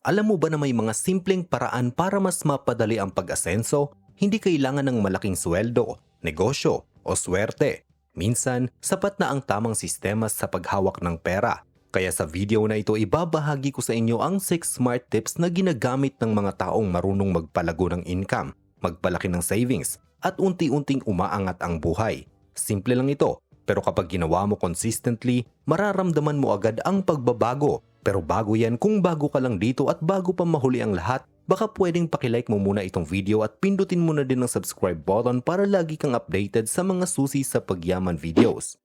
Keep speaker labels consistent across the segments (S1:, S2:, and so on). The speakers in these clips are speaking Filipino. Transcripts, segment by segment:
S1: Alam mo ba na may mga simpleng paraan para mas mapadali ang pag-asenso? Hindi kailangan ng malaking sweldo, negosyo o swerte. Minsan, sapat na ang tamang sistema sa paghawak ng pera. Kaya sa video na ito ibabahagi ko sa inyo ang 6 smart tips na ginagamit ng mga taong marunong magpalago ng income, magpalaki ng savings, at unti-unting umaangat ang buhay. Simple lang ito, pero kapag ginawa mo consistently, mararamdaman mo agad ang pagbabago. Pero bago yan, kung bago ka lang dito at bago pa mahuli ang lahat, baka pwedeng pakilike mo muna itong video at pindutin mo na din ang subscribe button para lagi kang updated sa mga susi sa pagyaman videos.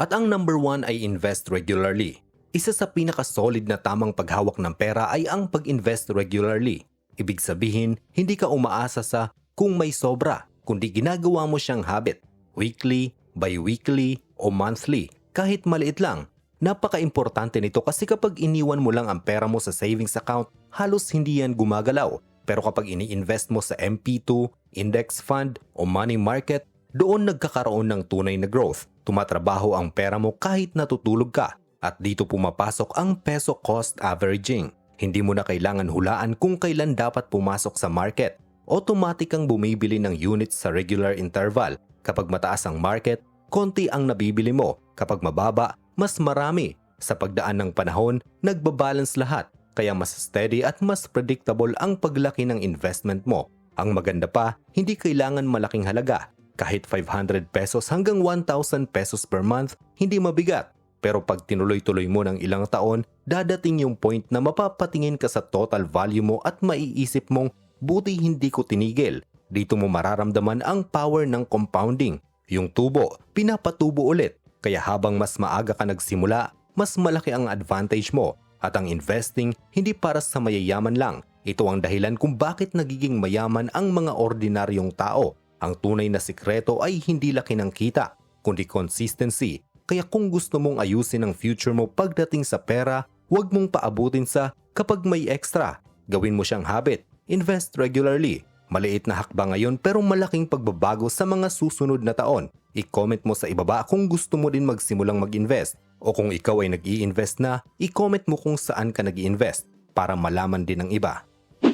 S1: At ang number one ay invest regularly. Isa sa pinaka-solid na tamang paghawak ng pera ay ang pag-invest regularly. Ibig sabihin, hindi ka umaasa sa kung may sobra, kundi ginagawa mo siyang habit. Weekly, bi-weekly, o monthly, kahit maliit lang. Napaka-importante nito kasi kapag iniwan mo lang ang pera mo sa savings account, halos hindi yan gumagalaw. Pero kapag ini-invest mo sa MP2, index fund, o money market, doon nagkakaroon ng tunay na growth. Tumatrabaho ang pera mo kahit natutulog ka. At dito pumapasok ang peso cost averaging. Hindi mo na kailangan hulaan kung kailan dapat pumasok sa market. Automatic kang bumibili ng units sa regular interval. Kapag mataas ang market, konti ang nabibili mo. Kapag mababa, mas marami. Sa pagdaan ng panahon, nagbabalance lahat. Kaya mas steady at mas predictable ang paglaki ng investment mo. Ang maganda pa, hindi kailangan malaking halaga. Kahit 500 pesos hanggang 1,000 pesos per month, hindi mabigat. Pero pag tinuloy-tuloy mo ng ilang taon, dadating yung point na mapapatingin ka sa total value mo at maiisip mong, buti hindi ko tinigil. Dito mo mararamdaman ang power ng compounding. Yung tubo, pinapatubo ulit. Kaya habang mas maaga ka nagsimula, mas malaki ang advantage mo. At ang investing, hindi para sa mayayaman lang. Ito ang dahilan kung bakit nagiging mayaman ang mga ordinaryong tao. Ang tunay na sikreto ay hindi laki ng kita, kundi consistency. Kaya kung gusto mong ayusin ang future mo pagdating sa pera, huwag mong paabutin sa kapag may extra. Gawin mo siyang habit. Invest regularly. Maliit na hakba ngayon pero malaking pagbabago sa mga susunod na taon. I-comment mo sa ibaba kung gusto mo din magsimulang mag-invest. O kung ikaw ay nag invest na, i-comment mo kung saan ka nag invest para malaman din ng iba.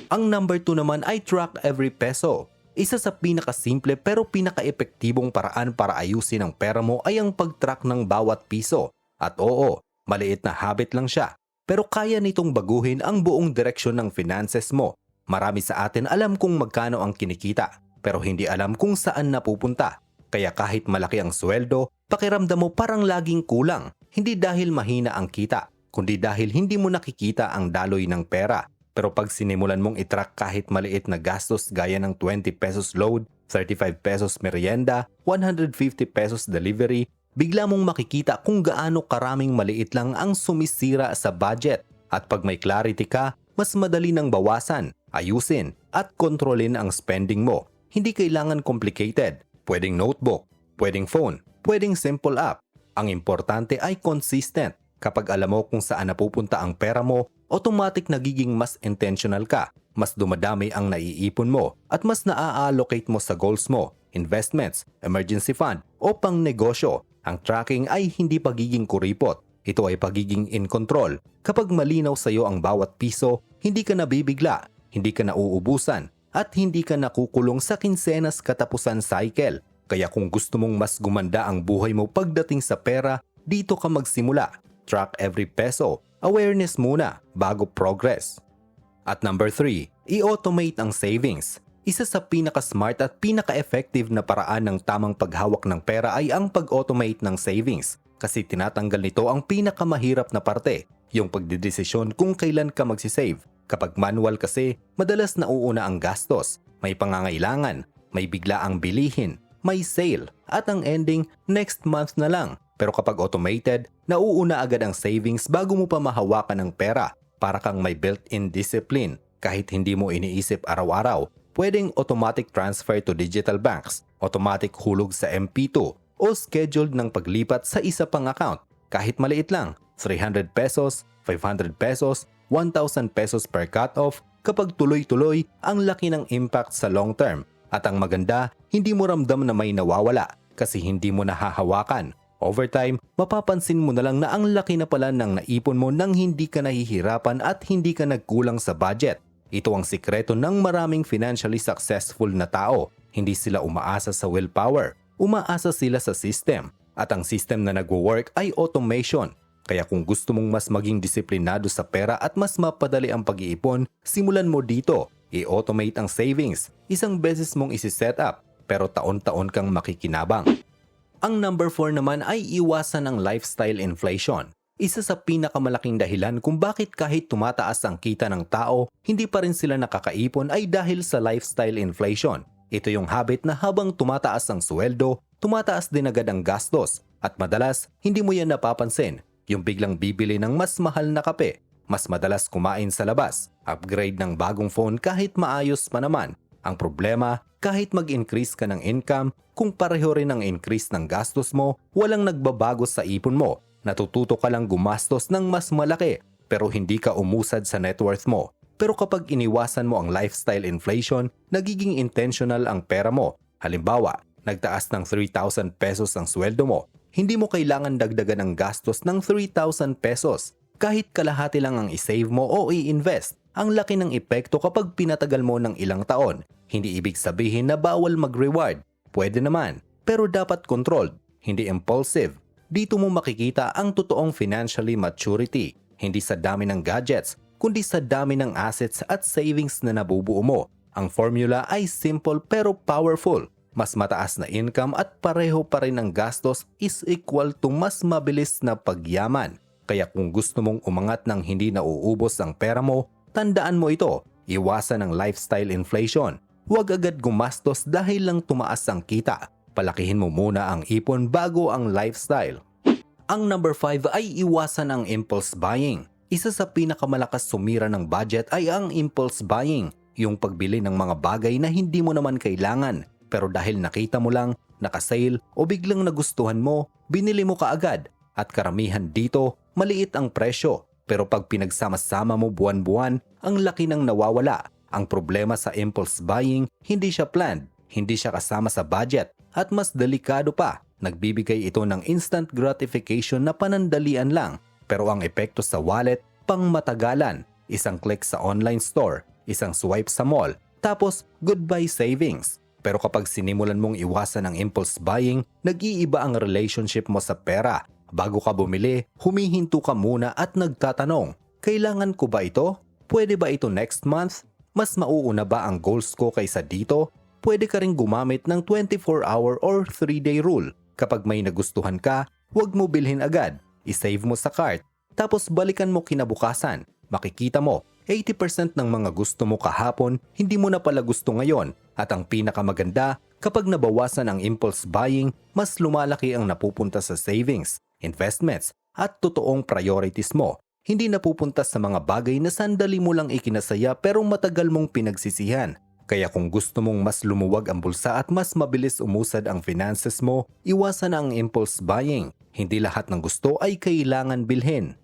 S1: Ang number 2 naman ay track every peso. Isa sa pinakasimple pero pinaka-epektibong paraan para ayusin ang pera mo ay ang pag-track ng bawat piso. At oo, maliit na habit lang siya. Pero kaya nitong baguhin ang buong direksyon ng finances mo. Marami sa atin alam kung magkano ang kinikita, pero hindi alam kung saan napupunta. Kaya kahit malaki ang sweldo, pakiramdam mo parang laging kulang. Hindi dahil mahina ang kita, kundi dahil hindi mo nakikita ang daloy ng pera. Pero pag sinimulan mong itrack kahit maliit na gastos gaya ng 20 pesos load, 35 pesos merienda, 150 pesos delivery, bigla mong makikita kung gaano karaming maliit lang ang sumisira sa budget. At pag may clarity ka, mas madali nang bawasan, ayusin, at kontrolin ang spending mo. Hindi kailangan complicated. Pwedeng notebook, pwedeng phone, pwedeng simple app. Ang importante ay consistent. Kapag alam mo kung saan napupunta ang pera mo, automatic nagiging mas intentional ka. Mas dumadami ang naiipon mo at mas naa-allocate mo sa goals mo, investments, emergency fund o pang negosyo. Ang tracking ay hindi pagiging kuripot. Ito ay pagiging in control. Kapag malinaw sa iyo ang bawat piso, hindi ka nabibigla, hindi ka nauubusan, at hindi ka nakukulong sa kinsenas katapusan cycle. Kaya kung gusto mong mas gumanda ang buhay mo pagdating sa pera, dito ka magsimula. Track every peso. Awareness muna bago progress. At number 3, i-automate ang savings. Isa sa pinaka-smart at pinaka-effective na paraan ng tamang paghawak ng pera ay ang pag-automate ng savings kasi tinatanggal nito ang pinakamahirap na parte, yung pagdidesisyon kung kailan ka magsisave. Kapag manual kasi, madalas nauuna ang gastos, may pangangailangan, may bigla ang bilihin, may sale, at ang ending next month na lang. Pero kapag automated, nauuna agad ang savings bago mo pa mahawakan ng pera para kang may built-in discipline. Kahit hindi mo iniisip araw-araw, pwedeng automatic transfer to digital banks, automatic hulog sa MP2, o scheduled ng paglipat sa isa pang account. Kahit maliit lang, 300 pesos, 500 pesos, 1,000 pesos per cut-off, kapag tuloy-tuloy, ang laki ng impact sa long term. At ang maganda, hindi mo ramdam na may nawawala kasi hindi mo nahahawakan. Over time, mapapansin mo na lang na ang laki na pala ng naipon mo nang hindi ka nahihirapan at hindi ka nagkulang sa budget. Ito ang sikreto ng maraming financially successful na tao. Hindi sila umaasa sa willpower, umaasa sila sa system. At ang system na nagwo-work ay automation. Kaya kung gusto mong mas maging disiplinado sa pera at mas mapadali ang pag-iipon, simulan mo dito. I-automate ang savings. Isang beses mong isi-set up, pero taon-taon kang makikinabang. Ang number 4 naman ay iwasan ang lifestyle inflation. Isa sa pinakamalaking dahilan kung bakit kahit tumataas ang kita ng tao, hindi pa rin sila nakakaipon ay dahil sa lifestyle inflation. Ito yung habit na habang tumataas ang sweldo, tumataas din agad ang gastos at madalas hindi mo yan napapansin. Yung biglang bibili ng mas mahal na kape, mas madalas kumain sa labas, upgrade ng bagong phone kahit maayos pa naman. Ang problema, kahit mag-increase ka ng income, kung pareho rin ang increase ng gastos mo, walang nagbabago sa ipon mo. Natututo ka lang gumastos ng mas malaki, pero hindi ka umusad sa net worth mo. Pero kapag iniwasan mo ang lifestyle inflation, nagiging intentional ang pera mo. Halimbawa, nagtaas ng 3,000 pesos ang sweldo mo. Hindi mo kailangan dagdagan ang gastos ng 3,000 pesos. Kahit kalahati lang ang isave mo o i-invest, ang laki ng epekto kapag pinatagal mo ng ilang taon. Hindi ibig sabihin na bawal mag-reward. Pwede naman, pero dapat controlled, hindi impulsive. Dito mo makikita ang totoong financially maturity, hindi sa dami ng gadgets, kundi sa dami ng assets at savings na nabubuo mo. Ang formula ay simple pero powerful. Mas mataas na income at pareho pa rin ang gastos is equal to mas mabilis na pagyaman. Kaya kung gusto mong umangat ng hindi nauubos ang pera mo, tandaan mo ito, iwasan ang lifestyle inflation Huwag agad gumastos dahil lang tumaas ang kita. Palakihin mo muna ang ipon bago ang lifestyle. Ang number 5 ay iwasan ang impulse buying. Isa sa pinakamalakas sumira ng budget ay ang impulse buying, yung pagbili ng mga bagay na hindi mo naman kailangan. Pero dahil nakita mo lang, nakasale o biglang nagustuhan mo, binili mo kaagad. At karamihan dito, maliit ang presyo. Pero pag pinagsama-sama mo buwan-buwan, ang laki ng nawawala ang problema sa impulse buying, hindi siya planned, hindi siya kasama sa budget, at mas delikado pa, nagbibigay ito ng instant gratification na panandalian lang, pero ang epekto sa wallet, pang matagalan, isang click sa online store, isang swipe sa mall, tapos goodbye savings. Pero kapag sinimulan mong iwasan ang impulse buying, nag-iiba ang relationship mo sa pera. Bago ka bumili, humihinto ka muna at nagtatanong, kailangan ko ba ito? Pwede ba ito next month? mas mauuna ba ang goals ko kaysa dito? Pwede ka rin gumamit ng 24-hour or 3-day rule. Kapag may nagustuhan ka, huwag mo bilhin agad. I-save mo sa cart. Tapos balikan mo kinabukasan. Makikita mo, 80% ng mga gusto mo kahapon, hindi mo na pala gusto ngayon. At ang pinakamaganda, kapag nabawasan ang impulse buying, mas lumalaki ang napupunta sa savings, investments, at totoong priorities mo hindi napupunta sa mga bagay na sandali mo lang ikinasaya pero matagal mong pinagsisihan. Kaya kung gusto mong mas lumuwag ang bulsa at mas mabilis umusad ang finances mo, iwasan ang impulse buying. Hindi lahat ng gusto ay kailangan bilhin.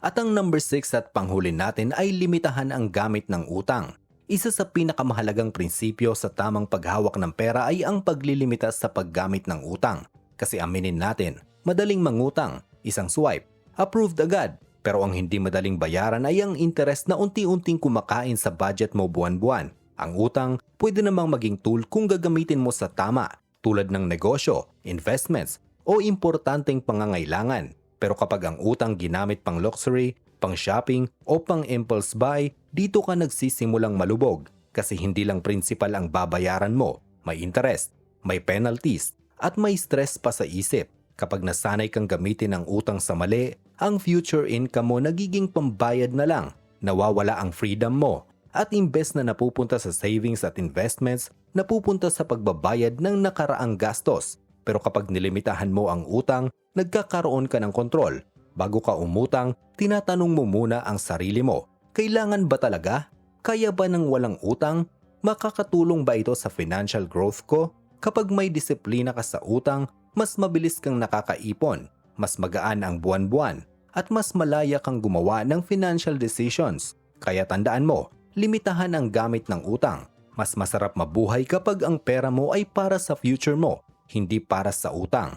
S1: At ang number 6 at panghuli natin ay limitahan ang gamit ng utang. Isa sa pinakamahalagang prinsipyo sa tamang paghawak ng pera ay ang paglilimita sa paggamit ng utang. Kasi aminin natin, madaling mangutang, isang swipe, approved agad, pero ang hindi madaling bayaran ay ang interest na unti-unting kumakain sa budget mo buwan-buwan. Ang utang pwede namang maging tool kung gagamitin mo sa tama, tulad ng negosyo, investments, o importanteng pangangailangan. Pero kapag ang utang ginamit pang luxury, pang shopping, o pang impulse buy, dito ka nagsisimulang malubog kasi hindi lang principal ang babayaran mo, may interest, may penalties, at may stress pa sa isip. Kapag nasanay kang gamitin ang utang sa mali, ang future income mo nagiging pambayad na lang. Nawawala ang freedom mo. At imbes na napupunta sa savings at investments, napupunta sa pagbabayad ng nakaraang gastos. Pero kapag nilimitahan mo ang utang, nagkakaroon ka ng kontrol. Bago ka umutang, tinatanong mo muna ang sarili mo. Kailangan ba talaga? Kaya ba ng walang utang? Makakatulong ba ito sa financial growth ko? Kapag may disiplina ka sa utang, mas mabilis kang nakakaipon, mas magaan ang buwan-buwan, at mas malaya kang gumawa ng financial decisions. Kaya tandaan mo, limitahan ang gamit ng utang. Mas masarap mabuhay kapag ang pera mo ay para sa future mo, hindi para sa utang.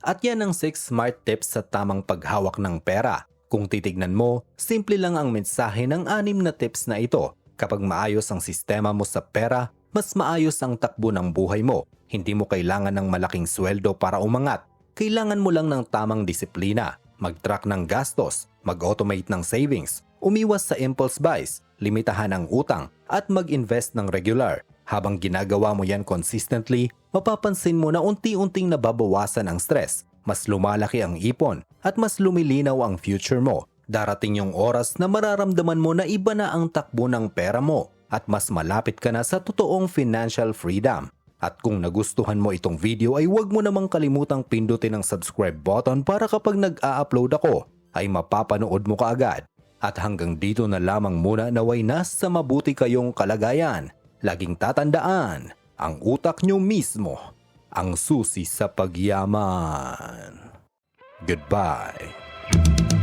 S1: At yan ang 6 smart tips sa tamang paghawak ng pera. Kung titignan mo, simple lang ang mensahe ng anim na tips na ito. Kapag maayos ang sistema mo sa pera, mas maayos ang takbo ng buhay mo. Hindi mo kailangan ng malaking sweldo para umangat. Kailangan mo lang ng tamang disiplina, mag-track ng gastos, mag-automate ng savings, umiwas sa impulse buys, limitahan ang utang, at mag-invest ng regular. Habang ginagawa mo yan consistently, mapapansin mo na unti-unting nababawasan ang stress, mas lumalaki ang ipon, at mas lumilinaw ang future mo. Darating yung oras na mararamdaman mo na iba na ang takbo ng pera mo at mas malapit ka na sa totoong financial freedom. At kung nagustuhan mo itong video ay huwag mo namang kalimutang pindutin ang subscribe button para kapag nag-a-upload ako ay mapapanood mo kaagad. At hanggang dito na lamang muna naway nasa mabuti kayong kalagayan. Laging tatandaan, ang utak nyo mismo ang susi sa pagyaman. Goodbye.